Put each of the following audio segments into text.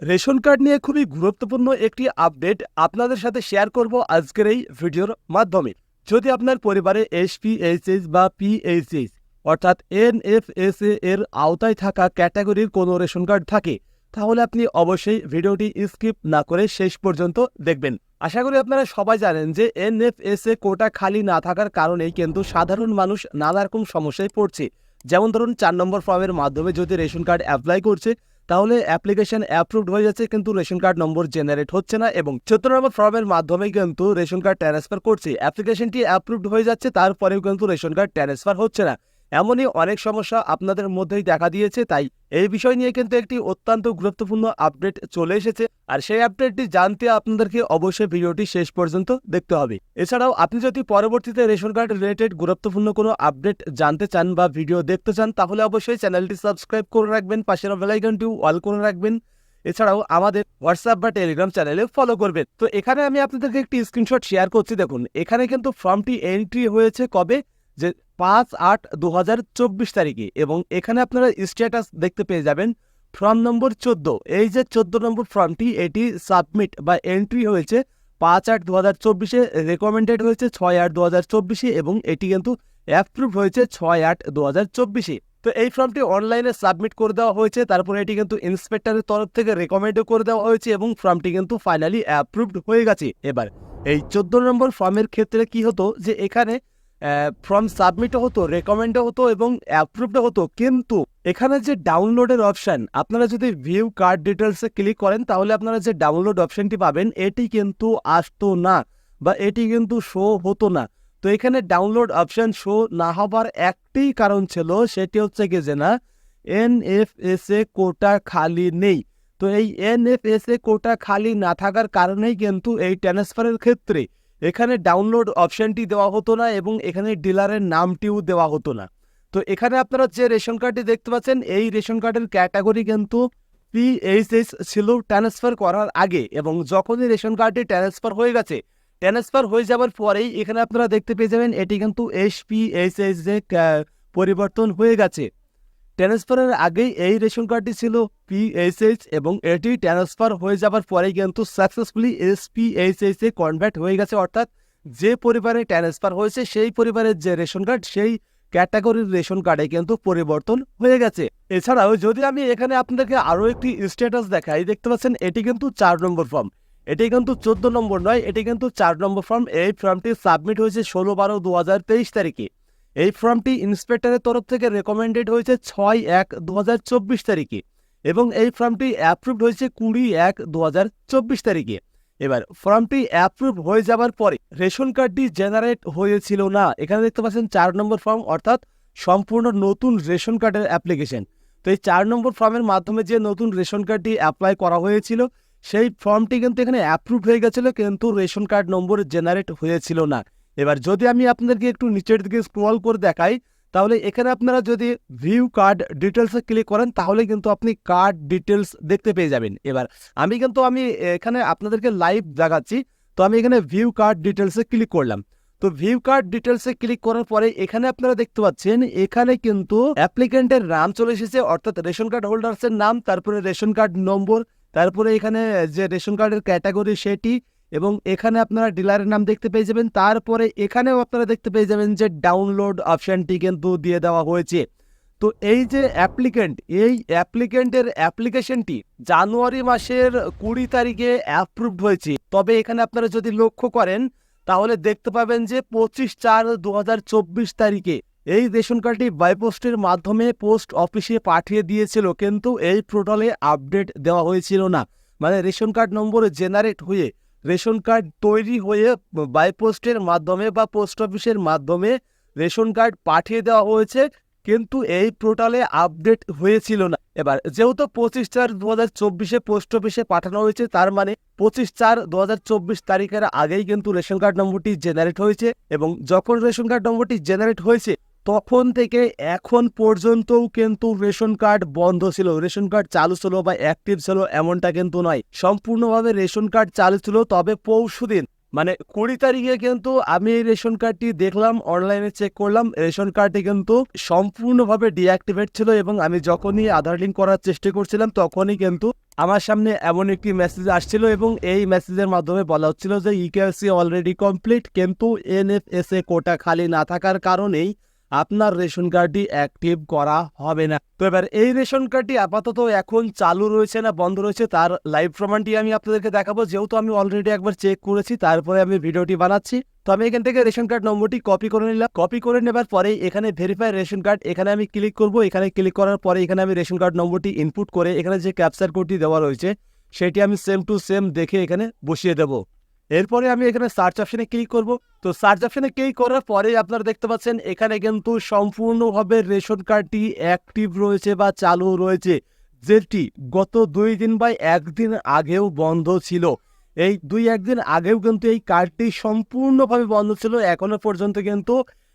Ration card নিয়ে খুবই গুরুত্বপূর্ণ একটি আপডেট আপনাদের সাথে শেয়ার করব আজকের এই ভিডিওর মাধ্যমে। যদি আপনার পরিবারে এসপিএইচএস বা পিএইচএস অর্থাৎ এনএফএসএ এর আওতায় থাকা ক্যাটাগরির কোনো রেশন কার্ড থাকে, তাহলে আপনি অবশ্যই ভিডিওটি স্কিপ না করে শেষ পর্যন্ত দেখবেন। আশা করি আপনারা সবাই জানেন যে এনএফএসএ কোটা খালি না থাকার কারণেই কিন্তু সাধারণ মানুষ নানা রকম সমস্যায় পড়ছে। যেমন ধরুন, চার নম্বর ফর্মের মাধ্যমে যদি রেশন কার্ড অ্যাপ্লাই করছে তাহলে অ্যাপ্লিকেশন অ্যাপ্রুভড হয়ে যাচ্ছে, কিন্তু রেশন কার্ড নম্বর জেনারেট হচ্ছে না এবং চোদ্দ নম্বর ফর্মের মাধ্যমে কিন্তু রেশন কার্ড ট্রান্সফার করছে। অ্যাপ্লিকেশনটি অ্যাপ্রুভড হয়ে যাচ্ছে, তারপরেও কিন্তু রেশন কার্ড ট্রান্সফার হচ্ছে না। এমনই অনেক সমস্যা আপনাদের মধ্যেই দেখা দিয়েছে, তাই এই বিষয় নিয়ে কিন্তু একটি অত্যন্ত গুরুত্বপূর্ণ আপডেট চলে এসেছে। আর সেই আপডেটটি জানতে আপনাদেরকে অবশ্যই ভিডিওটি শেষ পর্যন্ত দেখতে হবে। এছাড়াও আপনি যদি পরবর্তীতে রেশন কার্ড রিলেটেড গুরুত্বপূর্ণ কোনো আপডেট জানতে চান বা ভিডিও দেখতে চান, তাহলে অবশ্যই চ্যানেলটি সাবস্ক্রাইব করে রাখবেন পাশের বেলাইকনটি অল করে রাখবেন। এছাড়াও আমাদের হোয়াটসঅ্যাপ বা টেলিগ্রাম চ্যানেলে ফলো করবেন। তো এখানে আমি আপনাদেরকে একটি স্ক্রিনশট শেয়ার করছি। দেখুন, এখানে কিন্তু ফর্মটি এন্ট্রি হয়েছে কবে? যে পাঁচ আট দু তারিখে এবং এখানে আপনারা স্ট্যাটাস দেখতে পেয়ে যাবেন ফর্ম নম্বর চোদ্দ। এই যে চোদ্দ নম্বর ফর্মটি এটি সাবমিট বা এন্ট্রি হয়েছে। পাঁচ আট দু হাজার চব্বিশে রেকমেন্ডেড হয়েছে ছয় আট দু হাজার চব্বিশে এবং এটি কিন্তু অ্যাপ্রুভ হয়েছে ছয় আট দু হাজার চব্বিশে। তো এই ফর্মটি অনলাইনে সাবমিট করে দেওয়া হয়েছে, তারপরে এটি কিন্তু ইন্সপেক্টরের তরফ থেকে রেকমেন্ডও করে দেওয়া হয়েছে এবং ফর্মটি কিন্তু ফাইনালি অ্যাপ্রুভড হয়ে গেছে। এবার, এই চোদ্দ নম্বর ফর্মের ক্ষেত্রে কি হতো যে এখানে ফর্ম সাবমিটও হতো রেকমেন্ডও হতো এবং অ্যাপ্রুভডও হতো। কিন্তু এখানে যে ডাউনলোডের অপশন আপনারা যদি ভিউ কার্ড ডিটেলসে ক্লিক করেন, তাহলে আপনারা যে ডাউনলোড অপশনটি পাবেন, এটি কিন্তু আসতো না বা এটি কিন্তু শো হতো না। তো এখানে ডাউনলোড অপশন শো না হবার একটি কারণ ছিল, সেটি হচ্ছে কি যে না এনএফএসএ কোটা খালি নেই। তো এই এনএফএসএ কোটা খালি না থাকার কারণেই কিন্তু এই ট্রান্সফারের ক্ষেত্রে এখানে ডাউনলোড অপশনটি দেওয়া হতো না এবং এখানে ডিলারের নামটিও দেওয়া হতো না। তো এখানে আপনারা যে রেশন কার্ডটি দেখতে পাচ্ছেন, এই রেশন কার্ডের ক্যাটাগরি কিন্তু পিএইচএস ছিল ট্রান্সফার করার আগে এবং যখনই রেশন কার্ডটি ট্রান্সফার হয়ে গেছে ট্রান্সফার হয়ে যাওয়ার পরেই এখানে আপনারা দেখতে পেয়ে যাবেন, এটি কিন্তু এসপিএইচএস যে পরিবর্তন হয়ে গেছে। ট্রান্সফারের আগেই এই রেশন কার্ডটি ছিল পিএইচএইচ এবং এটি ট্রান্সফার হয়ে যাবার পরেই কিন্তু সাকসেসফুলি এসপিএইচএইচ এ কনভার্ট হয়ে গেছে। অর্থাৎ যে পরিবারে ট্রান্সফার হয়েছে, সেই পরিবারের যে রেশন কার্ড, সেই ক্যাটাগরির রেশন কার্ডে কিন্তু পরিবর্তন হয়ে গেছে। এছাড়াও যদি আমি এখানে আপনাদেরকে আরও একটি স্ট্যাটাস দেখাই, দেখতে পাচ্ছেন এটি কিন্তু চার নম্বর ফর্ম এটি কিন্তু চোদ্দ নম্বর নয়, এটি কিন্তু চার নম্বর ফর্ম এই ফর্মটি সাবমিট হয়েছে ষোলো বারো দু তারিখে। এই ফর্মটি ইন্সপেক্টরের তরফ থেকে রেকমেন্ডেড হয়েছে ছয় এক দু তারিখে এবং এই ফর্মটি অ্যাপ্রুভড হয়েছে কুড়ি এক দু তারিখে। এবার ফর্মটি অ্যাপ্রুভ হয়ে যাবার পরে রেশন কার্ডটি জেনারেট হয়েছিল না। এখানে দেখতে পাচ্ছেন চার নম্বর ফর্ম অর্থাৎ সম্পূর্ণ নতুন রেশন কার্ডের অ্যাপ্লিকেশন তো এই চার নম্বর ফর্মের মাধ্যমে যে নতুন রেশন কার্ডটি অ্যাপ্লাই করা হয়েছিল, সেই ফর্মটি কিন্তু এখানে অ্যাপ্রুভ হয়ে গেছিল, কিন্তু রেশন কার্ড নম্বর জেনারেট হয়েছিল না। এবার যদি আমি আপনাদেরকে একটু নিচের দিকে স্ক্রল করে দেখাই, তাহলে এখানে আপনারা যদি ভিউ কার্ড ডিটেলসে ক্লিক করেন তাহলে কিন্তু আপনি কার্ড ডিটেলস দেখতে পেয়ে যাবেন। এবার আমি কিন্তু আমি এখানে আপনাদেরকে লাইভ দেখাচ্ছি। তো আমি এখানে ভিউ কার্ড ডিটেলসে ক্লিক করলাম। তো ভিউ কার্ড ডিটেলসে ক্লিক করার পরে এখানে আপনারা দেখতে পাচ্ছেন, এখানে কিন্তু অ্যাপ্লিকেন্টের নাম চলে এসেছে, অর্থাৎ রেশন কার্ড হোল্ডার্সের নাম, তারপরে রেশন কার্ড নম্বর, তারপরে এখানে যে রেশন কার্ডের ক্যাটাগরি সেটি এবং এখানে আপনারা ডিলারের নাম দেখতে পেয়ে যাবেন। তারপরে এখানেও আপনারা দেখতে পেয়ে যাবেন যে ডাউনলোড অপশনটি কিন্তু দিয়ে দেওয়া হয়েছে। তো এই যে অ্যাপ্লিকেন্ট এই অ্যাপ্লিকেন্টের অ্যাপ্লিকেশনটি জানুয়ারি মাসের কুড়ি তারিখে অ্যাপ্রুভড হয়েছে। তবে এখানে আপনারা যদি লক্ষ্য করেন, তাহলে দেখতে পাবেন যে পঁচিশ চার দু তারিখে এই রেশন কার্ডটি বাইপোস্টের মাধ্যমে পোস্ট অফিসে পাঠিয়ে দিয়েছিল। কিন্তু এই পোর্টালে আপডেট দেওয়া হয়েছিল না। মানে রেশন কার্ড নম্বর জেনারেট হয়ে রেশন কার্ড তৈরি হয়ে বাইপোস্টের মাধ্যমে বা পোস্ট অফিসের মাধ্যমে রেশন কার্ড পাঠিয়ে দেওয়া হয়েছে, কিন্তু এই পোর্টালে আপডেট হয়েছিল না। এবার, যেহেতু পঁচিশ চার দু হাজার চব্বিশে পোস্ট অফিসে পাঠানো হয়েছে, তার মানে পঁচিশ চার দু হাজার চব্বিশ তারিখের আগেই কিন্তু রেশন কার্ড নম্বরটি জেনারেট হয়েছে এবং যখন রেশন কার্ড নম্বরটি জেনারেট হয়েছে তখন থেকে এখন পর্যন্তও কিন্তু রেশন কার্ড বন্ধ ছিল। রেশন কার্ড চালু ছিল বা অ্যাক্টিভ ছিল এমনটা কিন্তু নয়। সম্পূর্ণভাবে রেশন কার্ড চালু ছিল, তবে পরশু দিন মানে কুড়ি তারিখে কিন্তু আমি এই রেশন কার্ডটি দেখলাম, অনলাইনে চেক করলাম। রেশন কার্ডটি কিন্তু সম্পূর্ণভাবে ডিঅ্যাক্টিভেট ছিল এবং আমি যখনই আধার লিঙ্ক করার চেষ্টা করছিলাম, তখনই কিন্তু আমার সামনে এমন একটি মেসেজ আসছিল এবং এই মেসেজের মাধ্যমে বলা হচ্ছিল যে ইকেএসসি অলরেডি কমপ্লিট কিন্তু এনএফএসএ কোটা খালি না থাকার কারণেই আপনার রেশন কার্ডটি অ্যাক্টিভ করা হবে না। তো এবার এই রেশন কার্ডটি আপাতত এখন চালু রয়েছে না, বন্ধ রয়েছে তার লাইভ প্রমাণটি আমি আপনাদেরকে দেখাবো। যেহেতু আমি অলরেডি একবার চেক করেছি, তারপরে আমি ভিডিওটি বানাচ্ছি। তো আমি এখান থেকে রেশন কার্ড নম্বরটি কপি করে নিলাম। কপি করে নেবার পরে এখানে ভেরিফাই রেশন কার্ড এখানে আমি ক্লিক করব। এখানে ক্লিক করার পরে এখানে আমি রেশন কার্ড নম্বরটি ইনপুট করে এখানে যে ক্যাপচার কোডটি দেওয়া রয়েছে, সেটি আমি সেম টু সেম দেখে এখানে বসিয়ে দেবো। এরপরে আমি এখানে সার্চ অপশনে ক্লিক করব। তো সার্চ অপশনে ক্লিক করার পরে আপনারা দেখতে পাচ্ছেন, এখানে কিন্তু সম্পূর্ণভাবে রেশন কার্ডটি অ্যাক্টিভ রয়েছে বা চালু রয়েছে। যেটি গত দুই দিন বা একদিন আগেও বন্ধ ছিল। এই দুই একদিন আগেও কিন্তু এই কার্ডটি সম্পূর্ণভাবে বন্ধ ছিল। এখনও পর্যন্ত কিন্তু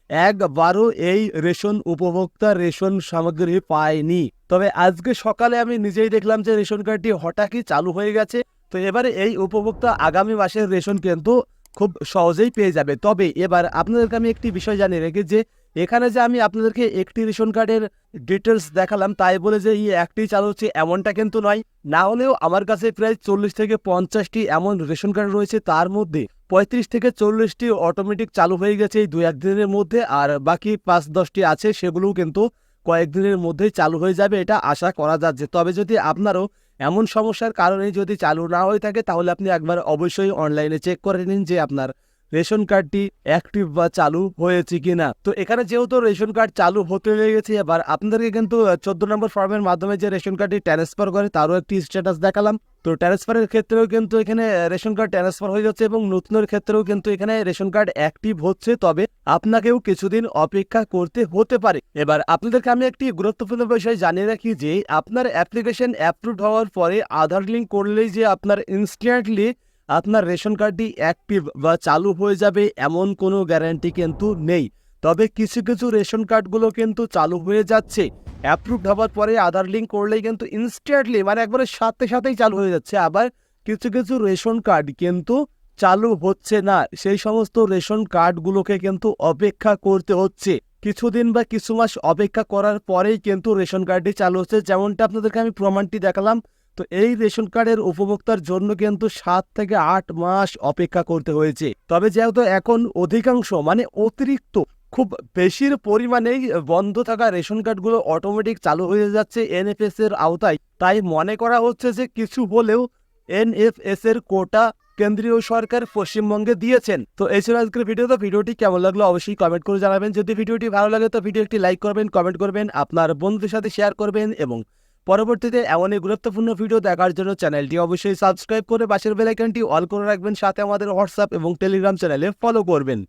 একবারও এই রেশন উপভোক্তা রেশন সামগ্রী পায়নি। তবে আজকে সকালে আমি নিজেই দেখলাম যে রেশন কার্ডটি হঠাৎই চালু হয়ে গেছে। তো এবারে এই উপভোক্তা আগামী মাসের রেশন কিন্তু খুব সহজেই পেয়ে যাবে। তবে এবার আপনাদেরকে আমি একটি বিষয় জানিয়ে রেখে যে, এখানে যে আমি আপনাদেরকে একটি রেশন কার্ডের ডিটেলস দেখালাম, তাই বলে যে, এই একটি চালু হচ্ছে এমনটা কিন্তু নয়। না হলেও আমার কাছে প্রায় চল্লিশ থেকে পঞ্চাশটি এমন রেশন কার্ড রয়েছে, তার মধ্যে পঁয়ত্রিশ থেকে চল্লিশটি অটোমেটিক চালু হয়ে গেছে এই দু একদিনের মধ্যে, আর বাকি পাঁচ দশটি আছে, সেগুলোও কিন্তু কয়েকদিনের মধ্যেই চালু হয়ে যাবে, এটা আশা করা যাচ্ছে। তবে যদি আপনারও এমন সমস্যার কারণে যদি চালু না হয়ে থাকে, তাহলে আপনি একবার অবশ্যই অনলাইনে চেক করে নিন যে আপনার রেশন কার্ডটি অ্যাক্টিভ বা চালু হয়েছে কিনা? তো এখানে যেহেতু রেশন কার্ড চালু হতে লেগেছে এবার আপনাদেরকে কিন্তু চোদ্দ নম্বর ফর্মের মাধ্যমে যে রেশন কার্ডটি ট্রান্সফার করে, তারও একটি স্ট্যাটাস দেখালাম। তো ট্রান্সফারের ক্ষেত্রেও কিন্তু এখানে রেশন কার্ড ট্রান্সফার হয়ে যাচ্ছে এবং নতুনের ক্ষেত্রেও কিন্তু এখানে রেশন কার্ড অ্যাক্টিভ হচ্ছে। তবে আপনাকেও কিছুদিন অপেক্ষা করতে হতে পারে। এবার আপনাদেরকে আমি একটি গুরুত্বপূর্ণ বিষয় জানিয়ে রাখি যে, আপনার অ্যাপ্লিকেশন অ্যাপ্রুভ হওয়ার পরে আধার লিঙ্ক করলেই যে আপনার ইনস্ট্যান্টলি আপনার রেশন কার্ডটি অ্যাক্টিভ বা চালু হয়ে যাবে এমন কোনো গ্যারান্টি কিন্তু নেই। তবে কিছু কিছু রেশন কার্ডগুলো কিন্তু চালু হয়ে যাচ্ছে। অ্যাপ্রুভড হওয়ার পরে আধার লিঙ্ক করলেই কিন্তু ইনস্ট্যান্টলি মানে একবারে সাথে সাথেই চালু হয়ে যাচ্ছে। আবার কিছু কিছু রেশন কার্ড কিন্তু চালু হচ্ছে না। সেই সমস্ত রেশন কার্ডগুলোকে কিন্তু অপেক্ষা করতে হচ্ছে। কিছুদিন বা কিছু মাস অপেক্ষা করার পরেই কিন্তু রেশন কার্ডটি চালু হচ্ছে। যেমনটা আপনাদেরকে আমি প্রমাণটি দেখালাম তো এই রেশন কার্ডের উপভোক্তার জন্য কিন্তু সাত থেকে আট মাস অপেক্ষা করতে হয়েছে। তবে যেহেতু এখন অধিকাংশ মানে অতিরিক্ত খুব বেশির পরিমাণেই বন্ধ থাকা রেশন কার্ডগুলো অটোমেটিক চালু হয়ে যাচ্ছে এনএফএস এর আওতায়। তাই মনে করা হচ্ছে যে কিছু হলেও এনএফএস এর কোটা কেন্দ্রীয় সরকার পশ্চিমবঙ্গে দিয়েছেন। তো এই ছিল আজকের ভিডিও। তো ভিডিওটি কেমন লাগল অবশ্যই কমেন্ট করে জানাবেন। যদি ভিডিওটি ভালো লাগে তো ভিডিও একটি লাইক করবেন, কমেন্ট করবেন, আপনার বন্ধুদের সাথে শেয়ার করবেন এবং পরবর্তীতে এমনই গুরুত্বপূর্ণ ভিডিও দেখার জন্য চ্যানেলটি অবশ্যই সাবস্ক্রাইব করে পাশের বেলাইকনটি অল করে রাখবেন। সাথে আমাদের হোয়াটসঅ্যাপ এবং টেলিগ্রাম চ্যানেলে ফলো করবেন।